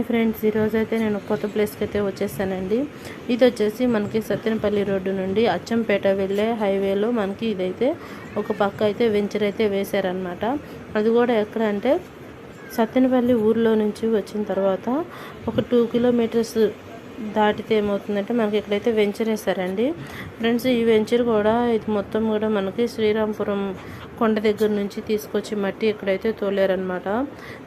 Hi friends ఈరోజు అయితే నేను కొత్త ప్లేస్కి అయితే వచ్చేసానండి. ఇది వచ్చేసి మనకి సత్యనపల్లి రోడ్డు నుండి అచ్చంపేట వెళ్ళే హైవేలో మనకి ఇదైతే ఒక పక్క అయితే వెంచర్ అయితే వేశారనమాట అది కూడా ఎక్కడ అంటే సత్యనపల్లి ఊర్లో నుంచి వచ్చిన తర్వాత ఒక టూ కిలోమీటర్స్ దాటితే ఏమవుతుందంటే మనకి ఇక్కడైతే వెంచర్ వేశారండి. ఫ్రెండ్స్ ఈ వెంచర్ కూడా ఇది మొత్తం కూడా మనకి శ్రీరాంపురం కొండ దగ్గర నుంచి తీసుకొచ్చి మట్టి ఇక్కడైతే తోలేరనమాట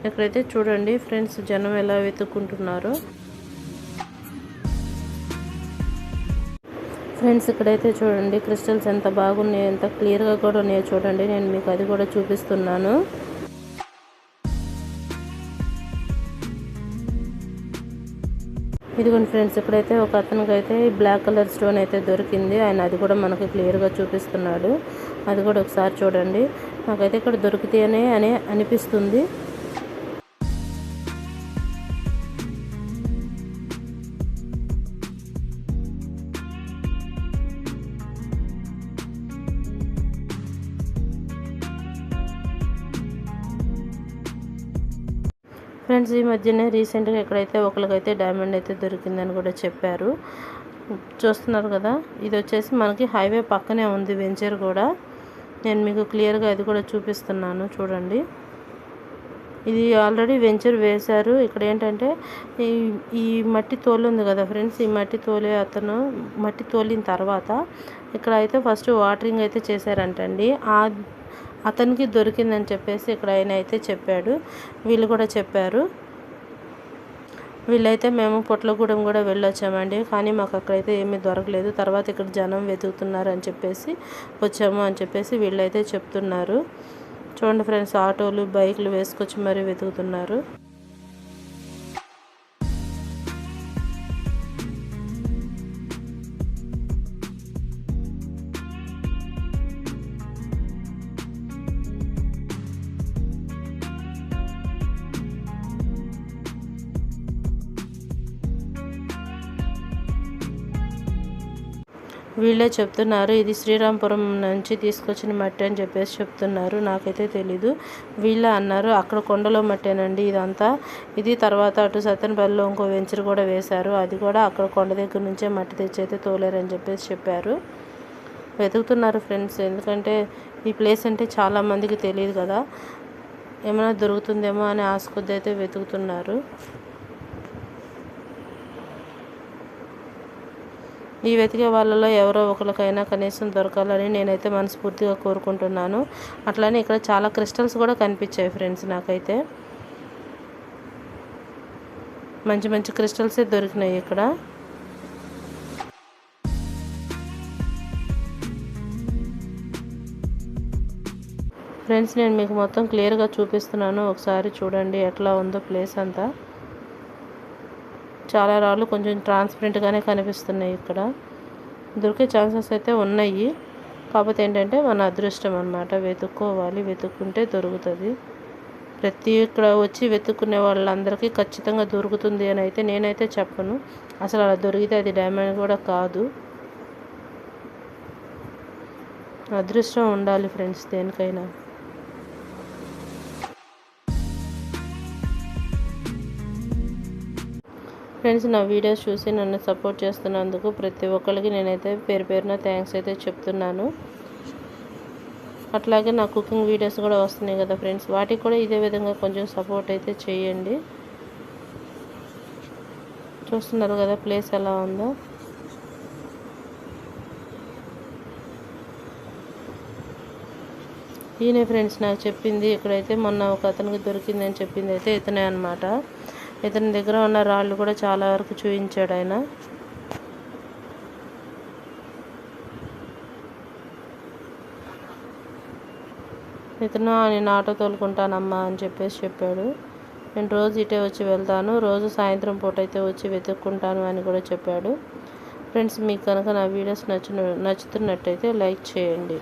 ఇక్కడైతే చూడండి ఫ్రెండ్స్ జనం ఎలా వెతుక్కుంటున్నారో. ఫ్రెండ్స్ ఇక్కడైతే చూడండి క్రిస్టల్స్ ఎంత బాగున్నాయో ఎంత క్లియర్గా కూడా ఉన్నాయో చూడండి. నేను మీకు అది కూడా చూపిస్తున్నాను. ఇదిగోండి ఫ్రెండ్స్ ఇక్కడైతే ఒక అతనికి అయితే బ్లాక్ కలర్ స్టోన్ అయితే దొరికింది. ఆయన అది కూడా మనకి క్లియర్గా చూపిస్తున్నాడు. అది కూడా ఒకసారి చూడండి. నాకైతే ఇక్కడ దొరికితేనే అని అనిపిస్తుంది. ఫ్రెండ్స్ ఈ మధ్యనే రీసెంట్గా ఎక్కడైతే ఒకరికైతే డైమండ్ అయితే దొరికిందని కూడా చెప్పారు. చూస్తున్నారు కదా ఇది వచ్చేసి మనకి హైవే పక్కనే ఉంది వెంచర్ కూడా. నేను మీకు క్లియర్గా అది కూడా చూపిస్తున్నాను చూడండి. ఇది ఆల్రెడీ వెంచర్ వేశారు. ఇక్కడ ఏంటంటే ఈ ఈ మట్టి తోలు ఉంది కదా ఫ్రెండ్స్ ఈ మట్టి తోలే అతను మట్టి తోలిన తర్వాత ఇక్కడ అయితే ఫస్ట్ వాటరింగ్ అయితే చేశారంటండి. ఆ అతనికి దొరికిందని చెప్పేసి ఇక్కడ ఆయన అయితే చెప్పాడు. వీళ్ళు కూడా చెప్పారు. వీళ్ళైతే మేము పొట్లగూడెం కూడా వెళ్ళొచ్చామండి. కానీ మాకు అక్కడైతే ఏమీ దొరకలేదు. తర్వాత ఇక్కడ జనం వెతుకుతున్నారు అని చెప్పేసి వచ్చాము అని చెప్పేసి వీళ్ళైతే చెప్తున్నారు. చూడండి ఫ్రెండ్స్ ఆటోలు బైకులు వేసుకొచ్చి మరీ వెతుకుతున్నారు. వీళ్ళే చెప్తున్నారు ఇది శ్రీరాంపురం నుంచి తీసుకొచ్చిన మట్టి అని చెప్పేసి చెప్తున్నారు. నాకైతే తెలీదు. వీళ్ళే అన్నారు అక్కడ కొండలో మట్టేనండి ఇదంతా. ఇది తర్వాత అటు సత్యనపల్లిలో ఇంకో వెంచర్ కూడా వేశారు. అది కూడా అక్కడ కొండ దగ్గర నుంచే మట్టి తెచ్చి అయితే తోలేరని చెప్పేసి చెప్పారు. వెతుకుతున్నారు ఫ్రెండ్స్. ఎందుకంటే ఈ ప్లేస్ అంటే చాలామందికి తెలియదు కదా. ఏమైనా దొరుకుతుందేమో అని ఆశ కొద్ది అయితే వెతుకుతున్నారు. ఈ వెతికే వాళ్ళలో ఎవరో ఒకరికైనా కనీసం దొరకాలని నేనైతే మనస్ఫూర్తిగా కోరుకుంటున్నాను. అట్లానే ఇక్కడ చాలా క్రిస్టల్స్ కూడా కనిపించాయి ఫ్రెండ్స్ నాకైతే. మంచి మంచి క్రిస్టల్సే దొరికినాయి ఇక్కడ. ఫ్రెండ్స్ నేను మీకు మొత్తం క్లియర్గా చూపిస్తున్నాను. ఒకసారి చూడండి ఎట్లా ఉందో ప్లేస్ అంతా. చాలా రాళ్ళు కొంచెం ట్రాన్స్పరెంట్గానే కనిపిస్తున్నాయి ఇక్కడ. దొరికే ఛాన్సెస్ అయితే ఉన్నాయి. కాకపోతే ఏంటంటే మన అదృష్టం అనమాట వెతుక్కోవాలి వెతుక్కుంటే దొరుకుతుంది. ప్రతి ఇక్కడ వచ్చి వెతుక్కునే వాళ్ళందరికీ ఖచ్చితంగా దొరుకుతుంది అని అయితే నేనైతే చెప్పను. అసలు అలా దొరికితే అది డైమండ్ కూడా కాదు. అదృష్టం ఉండాలి ఫ్రెండ్స్ దేనికైనా. ఫ్రెండ్స్ నా వీడియోస్ చూసి నన్ను సపోర్ట్ చేస్తున్నందుకు ప్రతి ఒక్కరికి నేనైతే పేరు పేరున థ్యాంక్స్ అయితే చెప్తున్నాను. అట్లాగే నా కుకింగ్ వీడియోస్ కూడా వస్తున్నాయి కదా ఫ్రెండ్స్ వాటికి కూడా ఇదే విధంగా కొంచెం సపోర్ట్ అయితే చేయండి. చూస్తున్నారు కదా ప్లేస్ ఎలా ఉందో. ఈయన ఫ్రెండ్స్ నాకు చెప్పింది ఇక్కడైతే మొన్న ఒక అతనికి దొరికిందని చెప్పింది అయితే ఇతనే అనమాట ఇతని దగ్గర ఉన్న రాళ్ళు కూడా చాలా వరకు చూపించాడు ఆయన. ఇతను నేను ఆటో తోలుకుంటానమ్మా అని చెప్పేసి చెప్పాడు. నేను రోజు ఇటే వచ్చి వెళ్తాను రోజు సాయంత్రం పూట అయితే వచ్చి వెతుక్కుంటాను అని కూడా చెప్పాడు. ఫ్రెండ్స్ మీకు కనుక నా వీడియోస్ నచ్చిన నచ్చుతున్నట్టయితే లైక్ చేయండి.